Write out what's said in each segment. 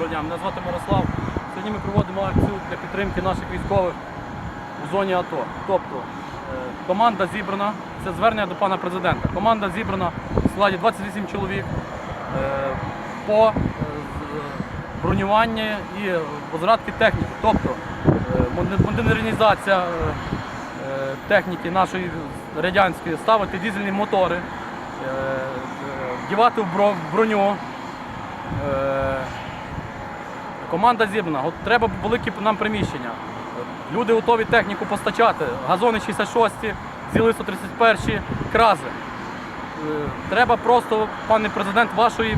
Доброго дня, мене звати Мирослав. Сьогодні ми проводимо акцію для підтримки наших військових у зоні АТО. Тобто е, команда зібрана, це звернення до пана президента. Команда зібрана в складі 28 чоловік е, по е, бронюванню і розрадки техніки. Тобто модернізація техніки нашої радянської, ставити дизельні мотори, вдівати в броню. Команда зібрана. Треба великі нам приміщення. Люди готові техніку постачати. Газони 66, зіли 131, крази. Е, Треба просто, пане президент, вашої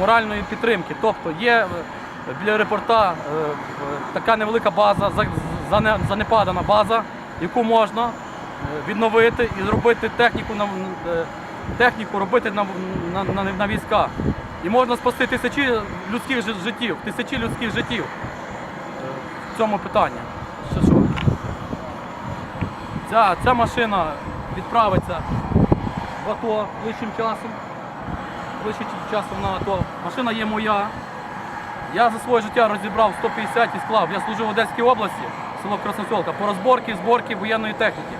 моральної підтримки. Тобто є е, біля аеропорта е, така невелика база, занепадана база, яку можна відновити і зробити техніку техніку робити на, на, на, на війська. І можна спасти тисячі людських життів, тисячі людських життів е, в цьому питанні. Що, що? Ця, ця машина відправиться в АТО ближчим часом. Ближчим часом на АТО. Машина є моя. Я за своє життя розібрав 150 і склав. Я служив в Одеській області, село Красносілка, по розборці, зборці воєнної техніки.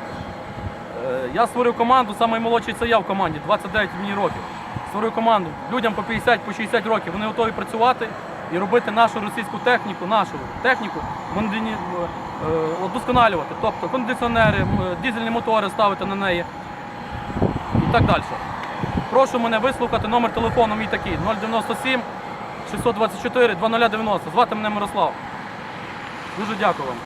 Е, Я створив команду, наймолодший це я в команді, 29 мені років. Створив команду людям по 50, по 60 років. Вони готові працювати і робити нашу російську техніку, нашу техніку е, удосконалювати. Тобто кондиціонери, м, дизельні мотори ставити на неї і так далі. Прошу мене вислухати, номер телефону мій такий 097 624 2090. Звати мене Мирослав. Дуже дякую вам.